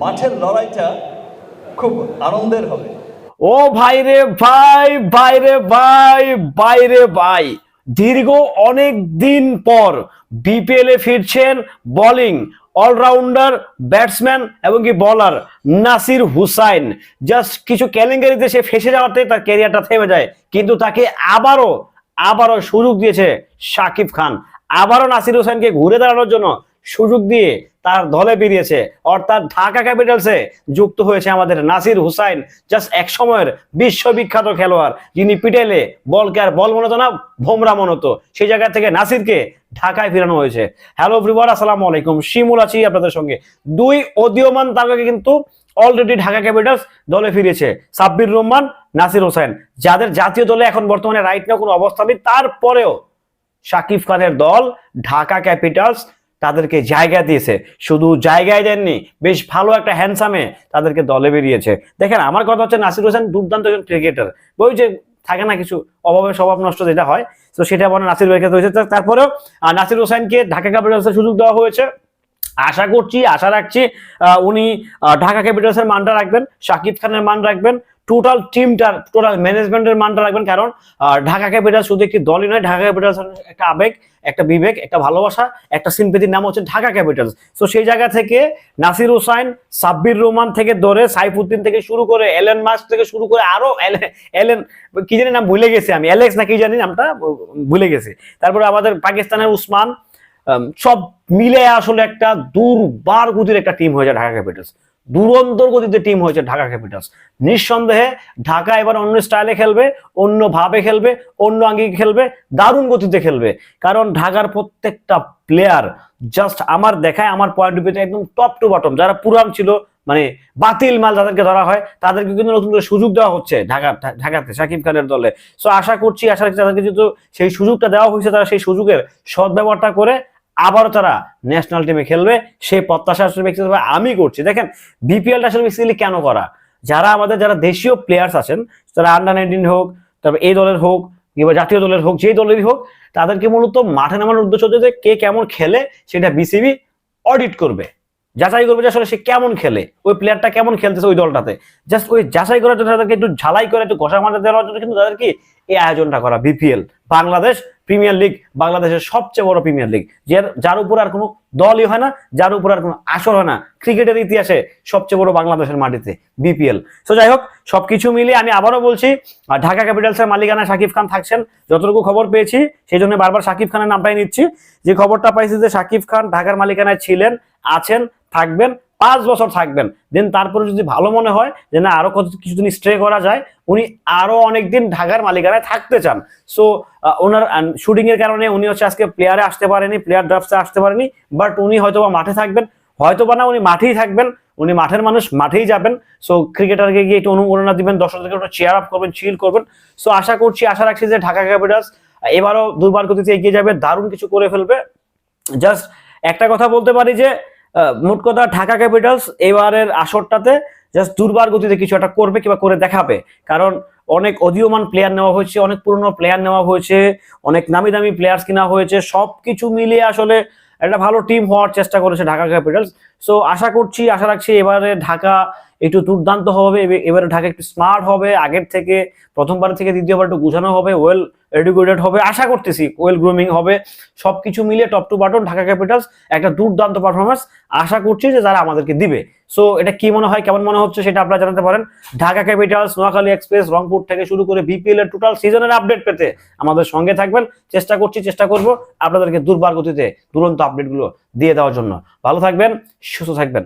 মাঠের লড়াইটা খুব আনন্দের হবে। ও ভাই রে ভাই ভাই রে ভাই ভাই রে ভাই, দীর্ঘ অনেক দিন পর বিপিএল এ ফিরছেন বোলিং অলরাউন্ডার ব্যাটসম্যান এবং কি বলার নাসির হুসাইন। জাস্ট কিছু কেলেঙ্কারিতে সে ফেসে যাওয়াতে তার ক্যারিয়ারটা থেমে যায়, কিন্তু তাকে আবারও আবারও সুযোগ দিয়েছে শাকিব খান। আবারও নাসির হোসেনকে ঘুরে দাঁড়ানোর জন্য সুযোগ দিয়ে তার দলে বেরিয়েছে। অর্থাৎ ঢাকা ক্যাপিটালসে যুক্ত হয়েছে আমাদের নাসির হুসাইন জাস্ট এক সময়ের বিশ্ববিখ্যাত খেলোয়াড়। যিনি পিটেলে বলকে আর বল মনে হতো না, ভোমরা মনে হতো। সেই জায়গা থেকে নাসিরকে ঢাকায় ফেরানো হয়েছে। হ্যালো এভরিওয়ান, আসসালামু আলাইকুম। শিমুল আছি আপনাদের সঙ্গে। দুই অদীয়মান তারকাকে কিন্তু অলরেডি ঢাকা ক্যাপিটালস দলে ফিরেছে সাব্বির রহমান, নাসির হোসেন যাদের জাতীয় দলে এখন বর্তমানে রাইট না কোনো অবস্থা নেই, তারপরেও শাকিব খানের দল ঢাকা ক্যাপিটালস তাদেরকে জায়গা দিয়েছে। শুধু জায়গায় দেননি, বেশ ভালো একটা হ্যান্ডসামে তাদেরকে দলে বেরিয়েছে। দেখেন, আমার কথা হচ্ছে নাসির হোসেন দুর্দান্ত একজন ক্রিকেটার ওই যে থাকে না কিছু অভাবে স্বভাব নষ্ট যেটা হয়, তো সেটা মনে নাসির ক্ষেত্রে হয়েছে। তারপরেও নাসির হোসেনকে ঢাকা ক্যাপিটালসের সুযোগ দেওয়া হয়েছে। আশা করছি, আশা রাখছি উনি ঢাকা ক্যাপিটালসের মানটা রাখবেন, শাকিব খানের মান রাখবেন। টোটাল টিমটার টোটাল ম্যানেজমেন্টের মানটা রাখবেন, কারণ ঢাকা ক্যাপিটাল শুধু একটি দলই নয়, ঢাকা ক্যাপিটালস একটা আবেগ, একটা বিবেক, একটা ভালোবাসা, একটা সিম্পেতির নাম হচ্ছে ঢাকা ক্যাপিটালস তো সেই জায়গা থেকে নাসির হোসাইন সাব্বির রহমান থেকে ধরে, সাইফুদ্দিন থেকে শুরু করে, এলেন মাস থেকে শুরু করে, আরও এলেন, কি জানি নাম ভুলে গেছি আমি, অ্যালেক্স না কি জানি নামটা ভুলে গেছি। তারপরে আমাদের পাকিস্তানের উসমান সব মিলে আসলে একটা দুর্বার গতির একটা টিম হয়েছে ঢাকা ক্যাপিটালস দুরন্তর গতিতে টিম হয়েছে ঢাকা ক্যাপিটালস নিঃসন্দেহে ঢাকা এবার অন্য স্টাইলে খেলবে, অন্য ভাবে খেলবে, অন্য আঙ্গিকে খেলবে, দারুণ গতিতে খেলবে। কারণ ঢাকার প্রত্যেকটা প্লেয়ার জাস্ট আমার দেখায়, আমার পয়েন্ট অফ একদম টপ টু বটম যারা পুরান ছিল মানে বাতিল মাল যাদেরকে ধরা হয়, তাদেরকে কিন্তু নতুন করে সুযোগ দেওয়া হচ্ছে ঢাকা, ঢাকাতে শাকিব খানের দলে। সো আশা করছি, আশা রাখছি তাদেরকে যেহেতু সেই সুযোগটা দেওয়া হয়েছে, তারা সেই সুযোগের সদ্ব্যবহারটা করে আবারও তারা ন্যাশনাল টিমে খেলবে, সেই প্রত্যাশা আসলে আমি করছি। দেখেন বিপিএলটা আসলে বেসিক্যালি কেন করা? যারা আমাদের, যারা দেশীয় প্লেয়ার্স আছেন, তারা আন্ডার নাইনটিন হোক, তারপর এই দলের হোক, কিংবা জাতীয় দলের হোক, যেই দলেরই হোক, তাদেরকে মূলত মাঠে নামানোর উদ্দেশ্য হচ্ছে যে কে কেমন খেলে সেটা বিসিবি অডিট করবে। যাচাই করবে যে আসলে সে কেমন খেলে, ওই প্লেয়ারটা কেমন খেলতেছে ওই দলটাতে। জাস্ট ওই যাচাই করার জন্য তাদেরকে একটু ঝালাই করে, একটু ঘষা মাথা দেওয়ার জন্য কিন্তু তাদেরকে এই আয়োজনটা করা বিপিএল। বাংলাদেশ প্রিমিয়ার লিগ, বাংলাদেশের সবচেয়ে বড় প্রিমিয়ার লিগ। যার যার উপর আর কোনো দলই হয় না, যার উপর আর কোনো আসর হয় না। ক্রিকেটের ইতিহাসে সবচেয়ে বড় বাংলাদেশের মাটিতে বিপিএল। তো যাই হোক, সবকিছু মিলিয়ে আমি আবারও বলছি ঢাকা ক্যাপিটালসের মালিকানা শাকিব খান থাকছেন। যতটুকু খবর পেয়েছি সেই জন্য বারবার শাকিব খানের নামটাই নিচ্ছি। যে খবরটা পাইছি যে শাকিব খান ঢাকার মালিকানায় ছিলেন, আছেন, থাকবেন পাঁচ বছর থাকবেন। দেন তারপরে যদি ভালো মনে হয়, যে না আরও কত কিছুদিন স্টে করা যায়, উনি আরও অনেকদিন ঢাকার মালিকানায় থাকতে চান। সো ওনার শুটিং এর কারণে উনি হচ্ছে আজকে প্লেয়ারে আসতে পারেনি প্লেয়ার ড্রাফটে আসতে পারেনি বাট উনি হয়তোবা মাঠে থাকবেন। হয়তোবা না, উনি মাঠেই থাকবেন, উনি মাঠের মানুষ, মাঠেই যাবেন। সো ক্রিকেটারকে গিয়ে একটু অনুপ্রেরণা দিবেন, দর্শকদেরকে একটু চেয়ার আপ করবেন চিল করবেন। সো আশা করছি, আশা রাখছি যে ঢাকা ক্যাপিটালস এবারও দুবার গতিতে এগিয়ে যাবে, দারুণ কিছু করে ফেলবে। জাস্ট একটা কথা বলতে পারি যে মোট কথা ঢাকা ক্যাপিটালস এবারের আসরটাতে জাস্ট দুর্বার গতিতে কিছু একটা করবে কিংবা করে দেখাবে। কারণ অনেক অদীয়মান প্লেয়ার নেওয়া হয়েছে, অনেক পুরনো প্লেয়ার নেওয়া হয়েছে, অনেক নামি দামি প্লেয়ার্স কিনা হয়েছে সব কিছু মিলিয়ে আসলে একটা ভালো টিম হওয়ার চেষ্টা করেছে ঢাকা ক্যাপিটালস সো আশা করছি, আশা রাখছি এবারে ঢাকা একটু দুর্দান্ত হবে, এবে- এবারে ঢাকা একটু স্মার্ট হবে, আগের থেকে প্রথমবার থেকে দ্বিতীয়বার একটু গুছানো হবে ওয়েল এডুকেটেড হবে, আশা করতেছি ওয়েল গ্রুমিং হবে। সবকিছু মিলিয়ে top to button Dhaka capitals একটা দুর্দান্ত পারফরমেন্স আশা করছি যে যারা আমাদেরকে দিবে। সো এটা কি মনে হয়, কেমন মনে হচ্ছে সেটা আপনারা জানাতে পারেন। ঢাকা ক্যাপিটালস নোয়াখালী এক্সপ্রেস রংপুর থেকে শুরু করে বিপিএল এর টোটাল সিজনের আপডেট পেতে আমাদের সঙ্গে থাকবেন। চেষ্টা করছি, চেষ্টা করব আপনাদেরকে দুর্বার গতিতে দুরন্ত আপডেটগুলো দিয়ে দেওয়ার জন্য। ভালো থাকবেন, সুস্থ থাকবেন।